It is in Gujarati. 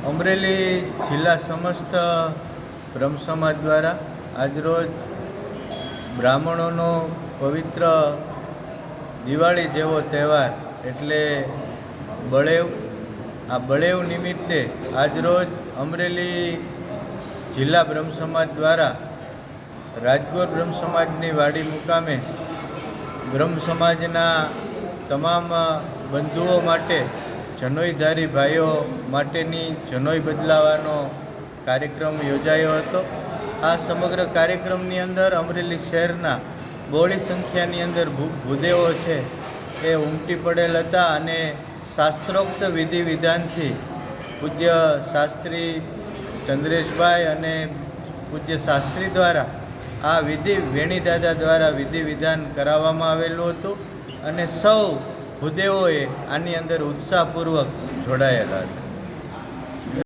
અમરેલી જિલ્લા સમસ્ત બ્રહ્મ સમાજ દ્વારા આજરોજ બ્રાહ્મણોનો પવિત્ર દિવાળી જેવો તહેવાર એટલે બળેવ, આ બળેવ નિમિત્તે આજરોજ અમરેલી જિલ્લા બ્રહ્મ સમાજ દ્વારા રાજકોટ બ્રહ્મ સમાજની વાડી મુકામે બ્રહ્મ સમાજના તમામ બંધુઓ માટે જનોઈધારી ભાઈઓ માટેની જનોઈ બદલાવાનો કાર્યક્રમ યોજાયો હતો. આ સમગ્ર કાર્યક્રમની અંદર અમરેલી શહેરના બહોળી સંખ્યાની અંદર ભૂદેવો છે એ ઉમટી પડેલ હતા અને શાસ્ત્રોક્ત વિધિ વિધાનથી પૂજ્ય શાસ્ત્રી ચંદ્રેશભાઈ અને પૂજ્ય શાસ્ત્રી દ્વારા આ વિધિ વેણીદાદા દ્વારા વિધિ વિધાન કરાવવામાં આવેલું હતું. અને સૌ ભૂદેવોએ આની અંદર ઉત્સાહપૂર્વક જોડાયેલા હતા